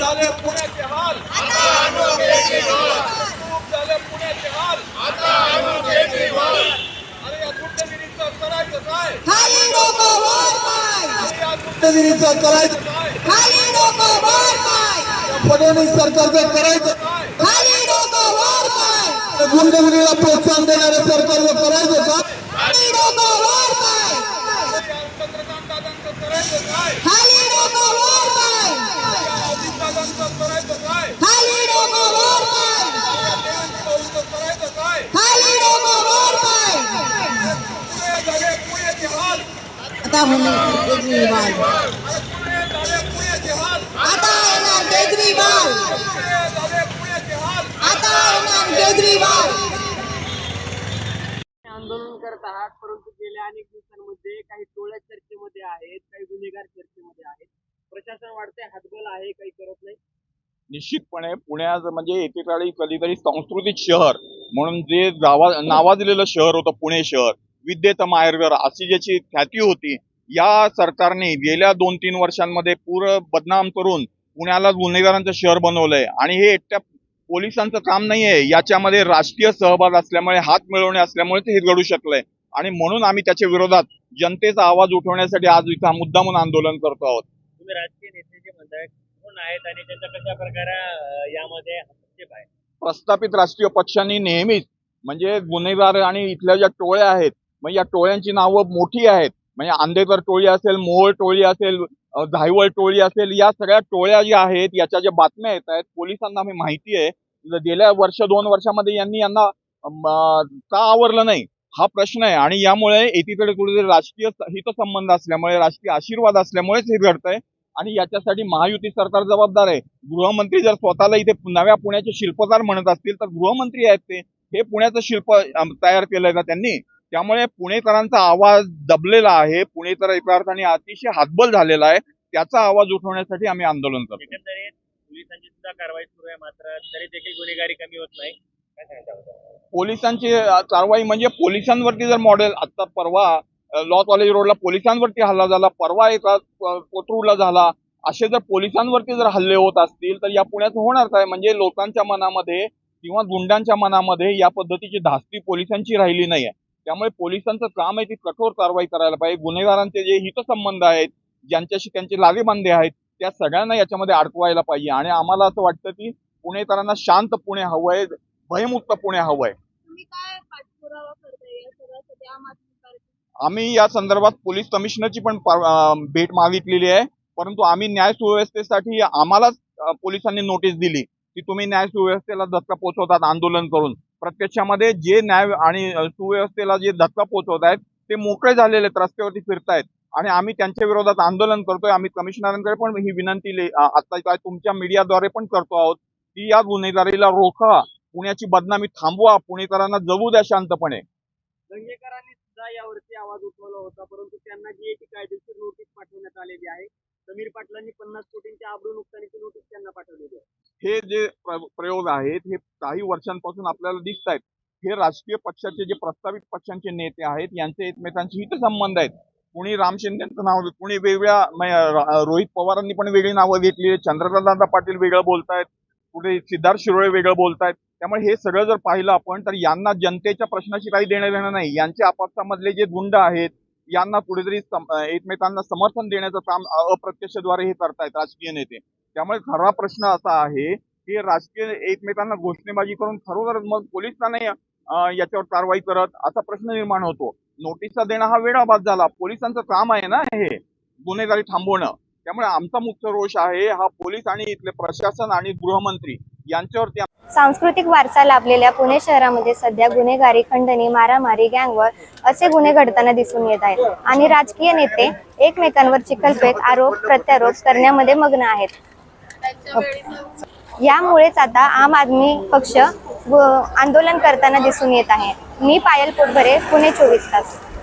झाले पुण्याचे हाल. खूप झाले पुण्याचे हाल. अरे या गुंडगिरीचं करायचं काय? खाली डोकं वर पाय. अरे या गुंडगिरीचं करायचं काय? खाली डोकं वर पाय. फडणवीस सरकारचं करायचं काय? खाली डोकं वर पाय. गुंडगिरीला प्रोत्साहन देणाऱ्या सरकारचं करायचं का खाली डोकं वर पाय. अरे या चंद्रकांत दादांचं करायचं काय खाली डोकं वर पाय या अजित दादांचं करायचं काय खाली डोकं वर पाय या देवेंद्र भाऊंचं करायचं काय खाली डोकं वर पाय पुणे झाले पुण्याचे हाल आता होणार केजरीवाल आता येणार केजरीवाल आता येणार केजरीवाल आंदोलन करत आहात परंतु गेल्या अनेक दिवसांमध्ये काही टोळ्या चर्चेमध्ये आहेत काही गुन्हेगार चर्चेमध्ये आहेत. प्रशासन वाढतंय हातबल आहे काही करत नाही. निश्चितपणे पुण्याचं म्हणजे एकेकाळी कधीतरी सांस्कृतिक शहर म्हणून जे नावा नावाजलेलं शहर होतं पुणे शहर विद्येचं माहेरघर अशी ज्याची ख्याती होती या सरकारने गेल्या दोन तीन वर्षांमध्ये पूर बदनाम करून पुण्याला गुन्हेगारांचं शहर बनवलंय. आणि हे एकट्या पोलिसांचं काम नाहीये. याच्यामध्ये राजकीय सहभाग असल्यामुळे हात मिळवणे असल्यामुळे हे घडू शकलंय. आणि म्हणून आम्ही त्याच्या विरोधात जनतेचा आवाज उठवण्यासाठी आज इथं हा मुद्दामून आंदोलन करतो आहोत. तुम्ही राजकीय नेते जे म्हणताय कोण आहेत आणि त्यांचा कशा प्रकारे यामध्ये हस्तक्षेप आहे? प्रस्थापित राष्ट्रीय पक्षांनी नेहमीच म्हणजे गुन्हेगार आणि इथल्या ज्या टोळ्या आहेत म्हणजे या टोळ्यांची नावं मोठी आहेत. म्हणजे आंदेकर टोळी असेल मोहोळ टोळी असेल झायवळ टोळी असेल या सगळ्या टोळ्या ज्या आहेत याच्या ज्या बातम्या येत आहेत पोलिसांना मी माहिती आहे. गेल्या वर्ष दोन वर्षामध्ये यांनी यांना का आवरलं नाही? हा प्रश्न आहे. आणि यामुळे एकीकडे कुठेतरी राजकीय हितसंबंध असल्यामुळे राजकीय आशीर्वाद असल्यामुळेच हे घडतंय. आणि याच्यासाठी महायुती सरकार जबाबदार आहे. गृहमंत्री जर स्वतःला इथे नव्या पुण्याचे शिल्पकार म्हणत असतील तर गृहमंत्री आहेत ते. हे पुण्याचं शिल्प तयार केलंय का त्यांनी? त्यामुळे पुणेकरांचा आवाज दबलेला आहे. पुणेकर एका अर्थाने अतिशय हातबल झालेला आहे. त्याचा आवाज उठवण्यासाठी आम्ही आंदोलन करतो पोलिसांची सुद्धा कारवाई सुरू आहे मात्र तरी देखील गुन्हेगारी कमी होत नाही. पोलिसांची कारवाई म्हणजे पोलिसांवरती जर मॉडेल आता परवा लॉ कॉलेज रोडला पोलिसांवरती हल्ला झाला परवा एका कोथरूडला झाला असे जर पोलिसांवरती जर हल्ले होत असतील तर या पुण्यात होणार काय? म्हणजे लोकांच्या मनामध्ये किंवा गुंडांच्या मनामध्ये या पद्धतीची धास्ती पोलिसांची राहिली नाही आहे त्यामुळे पोलिसांचं काम आहे ती कठोर कारवाई करायला पाहिजे. गुन्हेगारांचे जे हितसंबंध आहेत ज्यांच्याशी त्यांचे लागेबांधे आहेत त्या सगळ्यांना याच्यामध्ये अडकवायला पाहिजे. आणि आम्हाला असं वाटतं की पुणेकरांना शांत पुणे हवंय भयमुक्त पुणे आदमी पार्टी आम्ही या संदर्भात पोलीस कमिशनरची पण भेट मागितलेली आहे. परंतु आम्ही न्याय सुव्यवस्थेसाठी आम्हालाच पोलिसांनी नोटीस दिली की तुम्ही न्याय सुव्यवस्थेला धक्का पोहोचवतात आंदोलन करून. प्रत्यक्षामध्ये जे न्याय आणि सुव्यवस्थेला जे धक्का पोहोचवत आहेत ते मोकळे झालेले आहेत रस्त्यावरती फिरतायत. आणि आम्ही त्यांच्या विरोधात आंदोलन करतोय. आम्ही कमिशनरांकडे पण ही विनंती आता काय तुमच्या मीडियाद्वारे पण करतो आहोत की या गुन्हेगारीला रोखा. पुण्याची बदनामी थांबवा. पुणेकरांना जगू द्या शांतपणे. दंगेकरांनी सुद्धा यावरती आवाज उठवला होता परंतु त्यांना जी आहे ती कायदेशीर नोटीस पाठवण्यात आलेली आहे समीर पाटलांनी पन्नास कोटींच्या आबरू नुकसानीची नोटीस त्यांना पाठवलेली आहे. हे जे प्र- प्रयोग आहेत हे काही वर्षांपासून आपल्याला दिसत आहेत. हे राजकीय पक्षाचे जे प्रस्तावित पक्षांचे नेते आहेत यांचे एकमेकांशी हितसंबंध आहेत. कुणी राम शिंदेचं नाव कुणी वेगळ्या रोहित पवारांनी पण वेगळी नावं घेतली चंद्रकांतदादा पाटील वेगळं बोलतायत. कुठे सिद्धार्थ शिरोळे वेगळं बोलतायत. त्यामुळे हे सगळं जर पाहिलं आपण तर यांना जनतेच्या प्रश्नाशी काही देणं देणं नाही. यांचे आपापसामधले जे गुंड आहेत यांना कुठेतरी एकमेकांना समर्थन देण्याचं काम अप्रत्यक्षद्वारे हे करतायत राजकीय नेते. त्यामुळे खरा प्रश्न असा आहे की राजकीय एकमेकांना घोषणेबाजी करून खरोखर मग पोलीस नाही याच्यावर कारवाई करत असा प्रश्न निर्माण होतो. नोटीसचा देणं हा वेळाबाद झाला. पोलिसांचं काम आहे ना हे गुन्हेगारी थांबवणं. त्यामुळे आमचा मुख्य रोष आहे हा पोलीस आणि इथले प्रशासन आणि गृहमंत्री यांच्यावरती सांस्कृतिक वारसा लाभलेल्या पुणे शहरामध्ये सध्या गुन्हेगारी खंडणी मारामारी गँगवर असे गुन्हे घडताना दिसून येत आहेत. आणि राजकीय नेते एकमेकांवर चिखलफेक आरोप प्रत्यारोप करण्यामध्ये मग्न आहेत. यामुळेच आता आम आदमी पक्ष आंदोलन करताना दिसून येत आहे. मी पायल पोटभरे पुणे चोवीस तास.